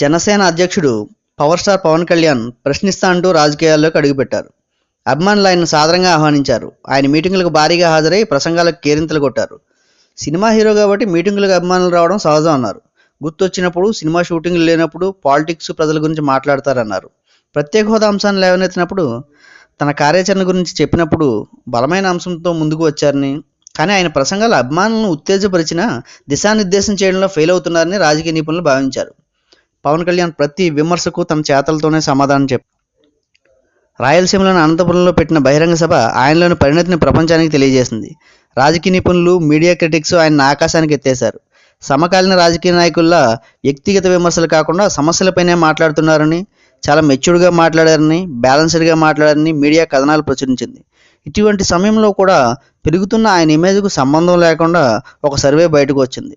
జనసేన అధ్యక్షుడు power star Pawan Kalyan ప్రశ్నిస్తా అంటూ రాజకీయాల్లోకి అడుగుపెట్టారు. అభిమానులు ఆయన సాదరంగా ఆహ్వానించారు. ఆయన మీటింగులకు భారీగా హాజరై ప్రసంగాలకు కేరింతలు కొట్టారు. సినిమా హీరో కాబట్టి మీటింగులకు అభిమానులు రావడం సహజం అన్నారు. గుర్తొచ్చినప్పుడు సినిమా షూటింగ్లు లేనప్పుడు పాలిటిక్స్ ప్రజల గురించి మాట్లాడతారన్నారు. ప్రత్యేక హోదా అంశాన్ని లేవనెత్తినప్పుడు తన కార్యాచరణ గురించి చెప్పినప్పుడు బలమైన అంశంతో ముందుకు వచ్చారని కానీ ఆయన ప్రసంగాలు అభిమానులను ఉత్తేజపరిచిన దిశానిర్దేశం చేయడంలో ఫెయిల్ అవుతున్నారని రాజకీయ నిపుణులు భావించారు. పవన్ కళ్యాణ్ ప్రతి విమర్శకు తన చేతలతోనే సమాధానం చెప్పారు రాయలసీమలోని అనంతపురంలో పెట్టిన బహిరంగ సభ ఆయనలోని పరిణతిని ప్రపంచానికి తెలియజేసింది. రాజకీయ నిపుణులు మీడియా క్రిటిక్స్ ఆయన ఆకాశానికి ఎత్తేశారు. సమకాలీన రాజకీయ నాయకుల్లా వ్యక్తిగత విమర్శలు కాకుండా సమస్యలపైనే మాట్లాడుతున్నారని చాలా మెచ్యూర్డ్గా మాట్లాడారని బ్యాలెన్స్డ్గా మాట్లాడారని మీడియా కథనాలు ప్రచురించింది. ఇటువంటి సమయంలో కూడా పెరుగుతున్న ఆయన ఇమేజ్కు సంబంధం లేకుండా ఒక సర్వే బయటకు వచ్చింది.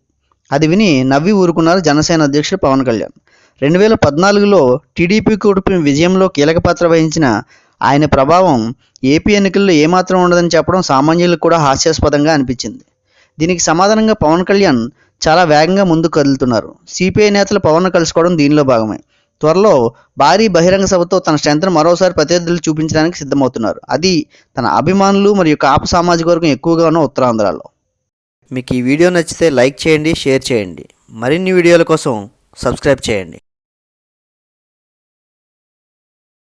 అది విని నవ్వి ఊరుకున్నారు జనసేన అధ్యక్షుడు పవన్ కళ్యాణ్. రెండు వేల పద్నాలుగులో టీడీపీ కూటమి విజయంలో కీలక పాత్ర వహించిన ఆయన ప్రభావం ఏపీ ఎన్నికల్లో ఏమాత్రం ఉండదని చెప్పడం సామాన్యులకు కూడా హాస్యాస్పదంగా అనిపించింది. దీనికి సమాధానంగా పవన్ కళ్యాణ్ చాలా వేగంగా ముందుకు కదులుతున్నారు. సిపిఐ నేతలు పవన్ కలుసుకోవడం దీనిలో భాగమే. త్వరలో భారీ బహిరంగ సభతో తన స్ట్రెంత్ను మరోసారి ప్రత్యర్థులు చూపించడానికి సిద్ధమవుతున్నారు. అది తన అభిమానులు మరియు కాపు సామాజిక వర్గం ఎక్కువగా ఉన్న ఉత్తరాంధ్రలో. మీకు ఈ వీడియో నచ్చితే లైక్ చేయండి షేర్ చేయండి. మరిన్ని వీడియోల కోసం సబ్స్క్రైబ్ చేయండి.